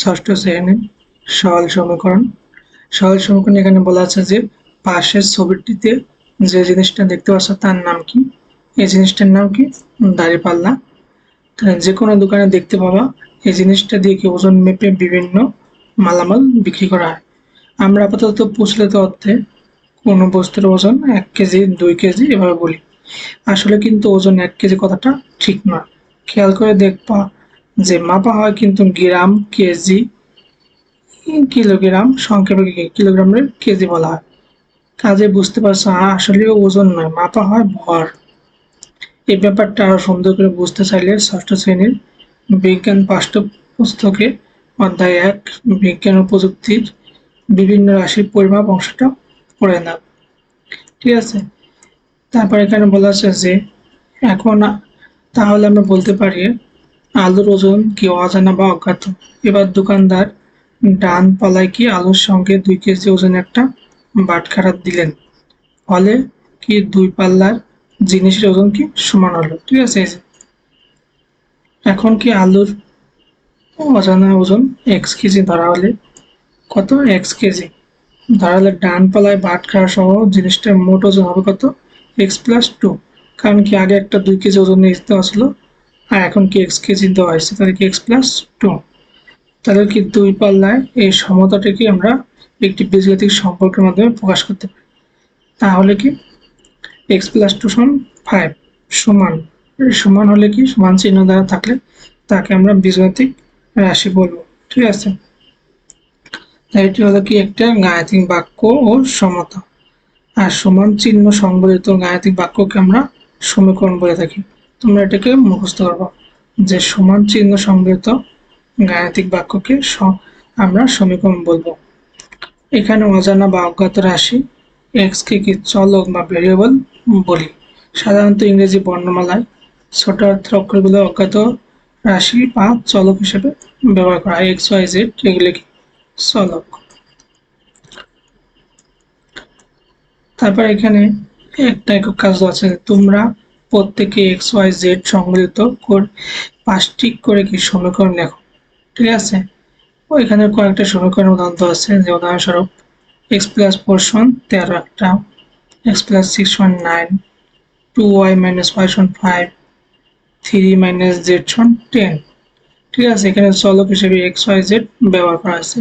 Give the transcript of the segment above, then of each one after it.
ষষ্ঠ শ্রেণির সরল সমীকরণ। সরল সমীকরণ এখানে বলা আছে যে, পাশের ছবিটিতে যে জিনিসটা দেখতে পাচ্ছ তার নাম কি? এই জিনিসটার নাম কি? দাঁড়িপাল্লা যে কোনো দোকানে দেখতে পাবা, এই জিনিসটা দিয়ে কি ওজন মেপে বিভিন্ন মালামাল বিক্রি করা হয়। আমরা আপাতত প্রচলিত অর্থে কোনো বস্তুর ওজন এক কেজি, দুই কেজি এভাবে বলি। আসলে কিন্তু ওজন এক কেজি কথাটা ঠিক না খেয়াল করে দেখবা যে মাপা হয় কিন্তু গ্রাম কেজি কিলোগ্রাম, সংক্ষেপে কিলোগ্রামের কেজি বলা হয়? কাজে বুঝতে পারছ আসলে ওজন নয়, মাপা হয় ভর। এই ব্যাপারটা আরও সুন্দর করে বুঝতে চাইলে ষষ্ঠ শ্রেণির বিজ্ঞান পাঠ্য পুস্তকে অধ্যায় এক, বিজ্ঞান ও প্রযুক্তির বিভিন্ন রাশির পরিমাপ অংশটা পড়ে নাও। ঠিক আছে? তারপর এখানে বলা আছে যে, এখন তাহলে আমরা বলতে পারি আলুর ওজন কি অজানা বা অজ্ঞাত? এবার দোকানদার ডান পালায় কি আলুর সঙ্গে দুই কেজি ওজন একটা বাটখারা দিলেন? ফলে কি দুই পাল্লার জিনিসের ওজন কি সমান হলো? ঠিক আছে এখন কি আলুর অজানা ওজন এক্স কেজি ধরা হলে কত? X KG. ধরা হলে ডান পালায় বাটখারা সহ জিনিসটার মোট ওজন হবে কত? এক্স প্লাস টু কারণ কি আগে একটা দুই কেজি ওজন নিয়ে আসলো আর এখন কি দেওয়া হয়েছে তাহলে কি এক্স প্লাস টু তাহলে কি দুই পাল্লায় এই সমতাটাকে আমরা একটি বীজগতিক সম্পর্কের মাধ্যমে প্রকাশ করতে পারি? তাহলে কি? এক্স প্লাস টু সমান ফাইভ সমান সমান হলে কি? সমান চিহ্ন দ্বারা থাকলে তাকে আমরা বীজগতিক রাশি বলব, ঠিক আছে? এটি হলো কি একটা গাণিতিক বাক্য ও সমতা। আর সমান চিহ্ন সংবলিত গাণিতিক বাক্যকে আমরা সমীকরণ বলে থাকি। তোমরা এটাকে মুখস্থ করব। যে সমান চিহ্ন সংবলিত গাণিতিক বাক্যকে আমরা সমীকরণ বলব। এখানে অজানা বা অজ্ঞাত রাশি এক্স কে চলক বা ভেরিয়েবল বলি। সাধারণত ইংরেজি বর্ণমালায় ছোট অক্ষরগুলো অজ্ঞাত রাশি বা চলক হিসেবে ব্যবহার করা হয়। এক্স ওয়াই জেড এগুলো চলক। তারপর এখানে একটা একক কাজ আছে। তোমরা প্রত্যেকে এক্স ওয়াই জেড সংবলিত করে পাঁচটি করে কি সমীকরণ লেখো। ঠিক আছে? ওইখানে কয়েকটা সমীকরণ উদাহরণ আছে, যে উদাহরণস্বরূপ এক্স প্লাস ফোর সমান তেরো একটা X plus six one nine two Y minus Y সমান ফাইভ থ্রি মাইনাস জেড সমান টেন ঠিক আছে? এখানে চলক হিসেবে এক্স ওয়াই জেড ব্যবহার করা আছে।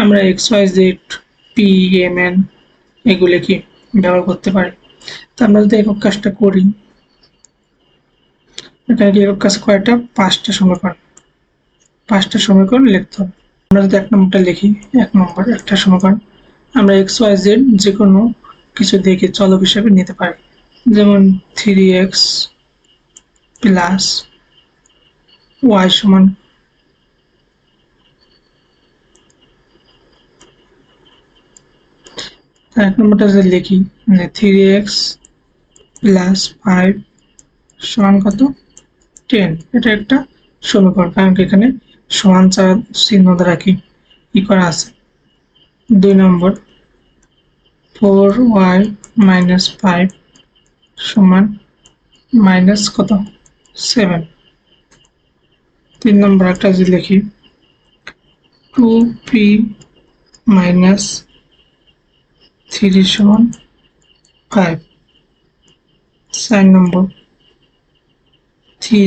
আমরা X Y Z P M N এগুলো কি ব্যবহার করতে পারি? তো আমরা যদি একক কাজটা করি এখানে একক কাজ কয়টা পাঁচটা সমীকরণ। পাঁচটা সমীকরণ লিখতে হবে। আমরা যদি এক নম্বরটা লিখি, এক নম্বর, একটা সমীকরণ, আমরা এক্স ওয়াই জেড যে কোনো কিছু দেখে চলক হিসেবে নিতে পারি। যেমন থ্রি এক্স প্লাস ওয়াই সমান এক নম্বরটা যদি লিখি থ্রি এক্স প্লাস ফাইভ সমান কত? টেন। এটা একটা সমীকরণ কারণ কি এখানে সমান চার চিহ্ন দ্বারা কি? ই করা আছে? দুই নম্বর, ফোর ওয়াই মাইনাস ফাইভ সমান মাইনাস কত? সেভেন। তিন নম্বর একটা যদি লিখি, টু পি মাইনাস থ্রি সমান ফাইভ। চার নম্বর থ্রি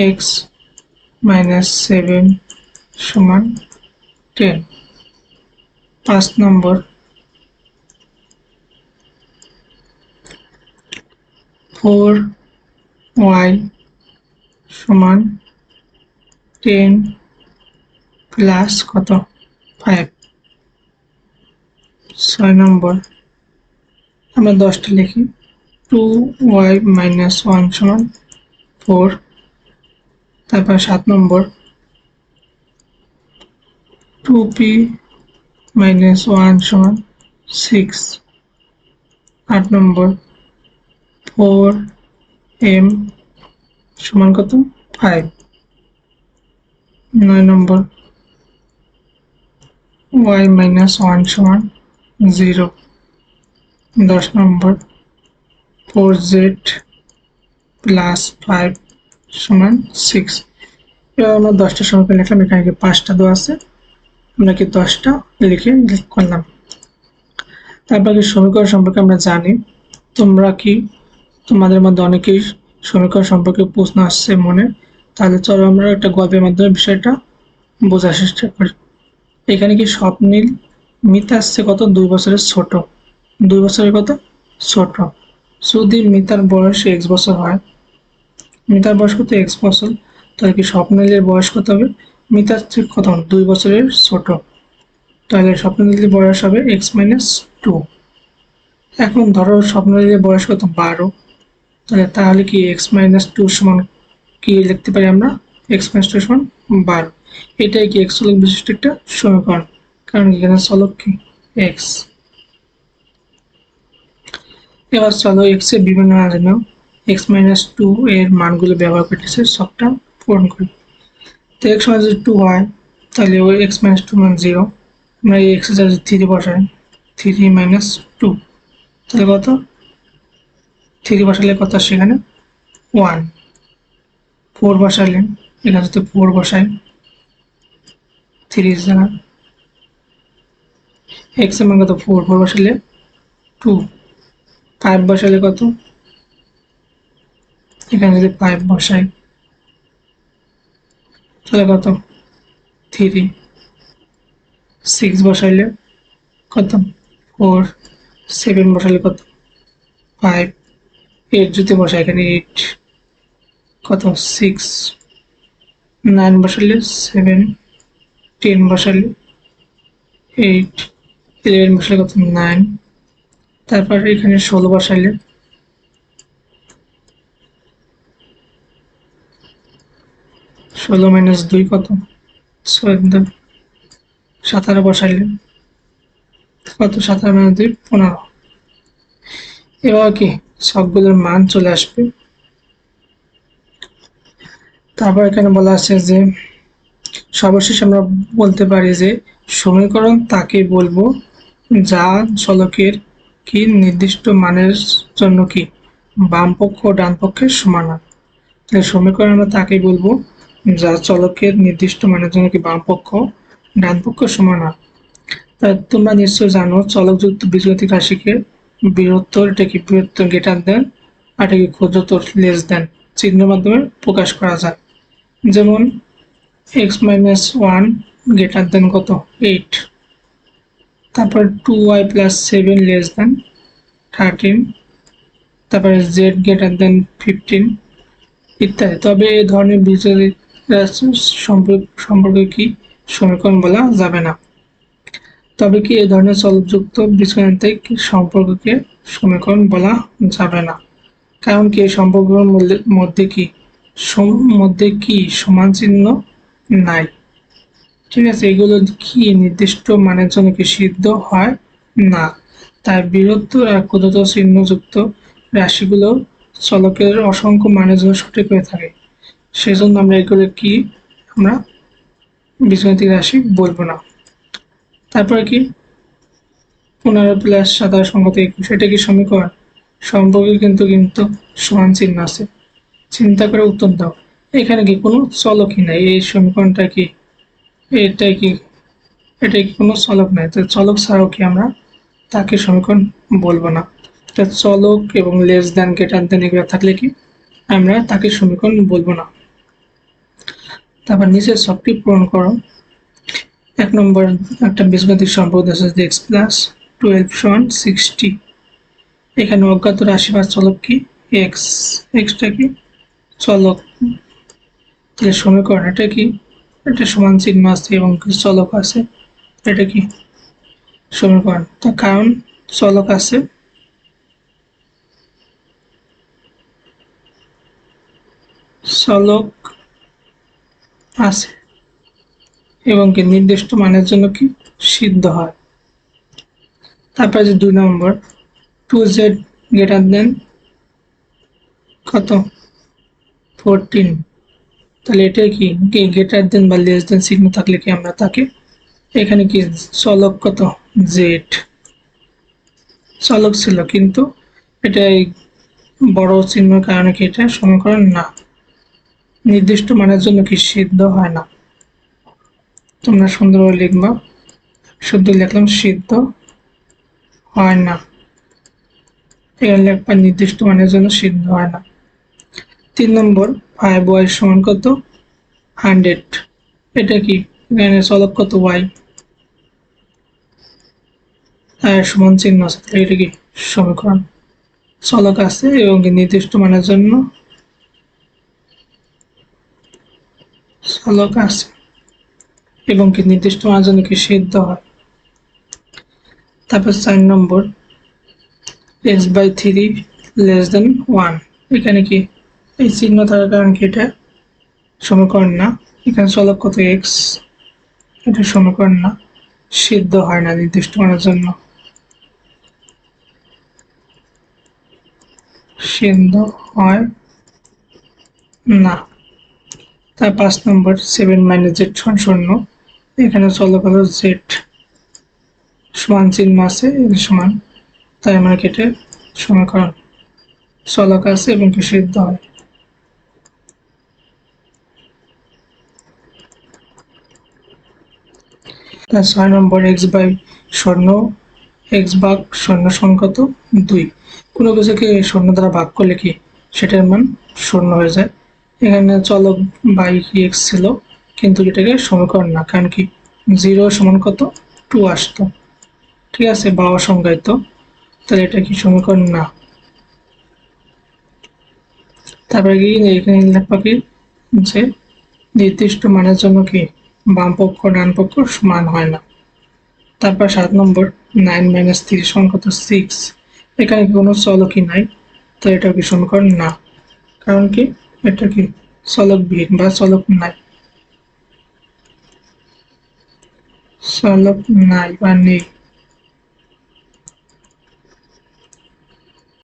এক্স মাইনাস সেভেন সমান টেন। পাঁচ নম্বর। ফোর ওয়াই সমান টেন প্লাস কত? ফাইভ। ছয় নম্বর। আমরা দশটা লিখি। টু ওয়াই মাইনাস ওয়ান সমান ফোর তারপর সাত নম্বর। টু পি মাইনাস ওয়ান সমান সিক্স আট নম্বর। ফোর এম সমান কত? ফাইভ নয় নম্বর। ওয়াই মাইনাস ওয়ান সমান জিরো দশ নম্বর। ফোর জেড প্লাস ফাইভ সমান সিক্স এবার আমরা দশটা সমীকরণ লিখলাম, এখানে কি পাঁচটা দেওয়া আছে? আমরা কি দশটা লিখ করলাম। তারপর কি সমীকরণ সম্পর্কে আমরা জানি, তোমরা কি তোমাদের মধ্যে অনেকেই সমীকরণ সম্পর্কে প্রশ্ন আসছে মনে, তাহলে চলো আমরা একটা গল্পের মাধ্যমে বিষয়টা বোঝার চেষ্টা করি। এখানে কি স্বপ্নীল মিতা আসছে কত? দুই বছরের ছোট। দুই বছরের কত? ছোট। যদি মিতার বয়স এক্স বছর হয়। মিতার বয়স কত? এক্স বছর। তাহলে কি স্বপ্নীলের বয়স কত হবে? মিতার ঠিক কত দুই বছরের ছোট। তাহলে স্বপ্নীলের বয়স হবে এক্স মাইনাস টু এখন ধরো স্বপ্নীলের বয়স কত? বারো। তাহলে তাহলে কি এক্স মাইনাস টু সমান কি লিখতে পারি আমরা? এক্স মাইনাস টু সমান বারো। এটাই কি এক্স চলক বিশিষ্ট একটা সমীকরণ। কারণ এখানে চলক কি? এক্স এবার চলো এক্সের বিভিন্ন জন্য এক্স মাইনাস টু এর মানগুলো ব্যবহার করতেছে, সবটা পূরণ করি। তো এক্স মাইনাস যদি টু হয়, তাহলে ওই এক্স মাইনাস টু মান জিরো আমরা এই এক্সের থ্রি বসাই থ্রি মাইনাস টু তাহলে কত? থ্রি বসালে কত সেখানে ওয়ান ফোর বসালে এখানে যদি ফোর বসাই থ্রি জায়গা এক্সের মান কত? ফোর ফোর বসালে টু ফাইভ বসালে কত? এখানে যদি ফাইভ বসাই, তাহলে কত? থ্রি সিক্স বসাইলে কত? ফোর সেভেন বসালে কত? ফাইভ এইট যদি বসাই এখানে এইট কত? সিক্স নাইন বসালে সেভেন টেন বসালে এইট ইলেভেন বসালে কত? নাইন তারপর এখানে ষোলো বসাইলে ষোলো মাইনাস দুই কত? চোদ্দ সাতারো বসাইলে কত? সাতারো মাইনাস দুই, পনেরো। এবার কি? সবগুলোর মান চলে আসবে। তারপর এখানে বলা আছে যে, সর্বশেষ আমরা বলতে পারি যে, সমীকরণ তাকে বলব যা চলকের কি নির্দিষ্ট মানের জন্য কি? বাম পক্ষ ও ডান পক্ষের সমান হয় তাহলে সমীকরণ আমরা তাকে বলব যা চলকের নির্দিষ্ট মানের জন্য কি বাম পক্ষ, ডান পক্ষ সমান হয় তা তোমরা নিশ্চয় জানো চলকযুক্ত বীজগতিক রাশিকে বৃহত্তর এটা কি বৃহত্তর গেটার দেন আর এটা কি ক্ষুদ্রতর লেস দেন চিহ্ন মাধ্যমে প্রকাশ করা যায়। যেমন X minus one greater than কত? এইট তারপর two Y plus seven less than thirteen তারপরে জেড গ্রেটার দেন ফিফটিন ইত্যাদি। তবে এই ধরনের বীজগণিত সম্পর্কে কি সমীকরণ বলা যাবে না। তবে কি এই ধরনের চলযুক্ত বীজগণিতিক সম্পর্ককে সমীকরণ বলা যাবে না। কারণ কি এই সম্পর্কের মধ্যে কি মধ্যে কি সমান চিহ্ন নাই। ঠিক আছে, এগুলো কি নির্দিষ্ট মানের জন্য কি সিদ্ধ হয়? না। তাই বৃহত্তর আর ক্ষুদ্রতর চিহ্নযুক্ত রাশিগুলো চলকের অসংখ্য মানের জন্য সঠিক হয়ে থাকে। সেজন্য আমরা এগুলো কি আমরা বীজগণিতিক রাশি বলব না। তারপরে কি? পনেরো প্লাস সাতাশ সংখ্যা একুশ, এটা কি সমীকরণ? সম্পর্কে কিন্তু কিন্তু সমান চিহ্ন আছে। চিন্তা করে উত্তর দাও। এখানে কি কোনো চলকই নাই? এই সমীকরণটা কি? এটা কি, এটাই কি কোনো চলক নাই? তো চলক ছাড়াও কি আমরা তাকে সমীকরণ বলব না? তো চলক এবং লেস দেন, গেটার দেন এগুলো থাকলে কি আমরা তাকে সমীকরণ বলব না? তারপর নিচের সবটি পূরণ করো। এক নম্বর একটা বীজগণিতিক সম্পদ আছে যে এক্স প্লাস টুয়েলভ সমান সিক্সটি এখানে অজ্ঞাত রাশি বা চলক কি? এক্স এক্সটা কি? চলক। তাহলে সমীকরণ এটা কি? এটা সমান চিহ্ন আছে এবং চলক আছে। এটা কি? সমীকরণ। তো কারণ চলক আছে। চলক আছে। এবং কি নির্দিষ্ট মানের জন্য কি সিদ্ধ হয়। তারপরে যে দুই নম্বর। টু জেড গ্রেটার দেন কত? ফোরটিন। তাহলে এটা কি? গ্রেটার দেন বা লেস দেন চিহ্ন থাকলে কি আমরা তাকে? এখানে কি চলক কত? জেড চলক ছিল, কিন্তু এটা এই বড় চিহ্নের কারণে কি এটা সমীকরণ? না। নির্দিষ্ট মানের জন্য কি সিদ্ধ হয় না। তোমরা সুন্দরভাবে লিখবা। শুদ্ধ লিখলাম, সিদ্ধ হয় না। এখানে লিখবা, নির্দিষ্ট মানের জন্য সিদ্ধ হয় না। তিন নম্বর ফাইভ ওয়াই সমান কত? হান্ড্রেড। এটা কি? এখানে চলক কত? ওয়াই। সমান চিহ্ন আছে, তাহলে এটা কি? সমীকরণ। চলক আছে এবং নির্দিষ্ট মানের জন্য? চলক আছে এবং কি নির্দিষ্ট মানের জন্য কি সিদ্ধ হয়? তারপর চার নম্বর X by three less than one এখানে কি? এই চিহ্ন থাকার কারণ কি এটা? সমীকরণ না। এখানে চলক কত এক্স এটা সমীকরণ না। সিদ্ধ হয় না নির্দিষ্ট করার জন্য। সিদ্ধ হয় না। তার পাঁচ নম্বর সেভেন মাইনাস জেড সমান শূন্য। এখানে চলক হলো জেড সমান চিহ্ন আছে সমান। তাই আমরা কেটে সমীকরণ। চলক আছে এবং কি সিদ্ধ হয়। ছয় নম্বর এক্স বাই শূন্য এক্স ভাগ শূন্য কত দুই। কোনো কিছুকে শূন্য দ্বারা ভাগ করলে কি সেটার মান শূন্য হয়ে যায়? এখানে চলক বাই এক্স ছিল, কিন্তু এটাকে সমীকরণ না, কারণ কি জিরো সমান কত? টু আসতো। ঠিক আছে, বা অসংজ্ঞায়িত। তাহলে এটা কি সমীকরণ? না। তারপরে কি এখানে লেখা কি যে নির্দিষ্ট মানের জন্য কি বাম পক্ষ, ডান পক্ষ সমান হয় না। তারপর সাত নম্বর নাইন মাইনাস থ্রি সমান কত? সিক্স এখানে কোনো চলকই নাই, তো এটা কি সমীকরণ না। কারণ কি? এটা কি চলক বিহীন বা চলক নাই। চলক নাই বা নেই।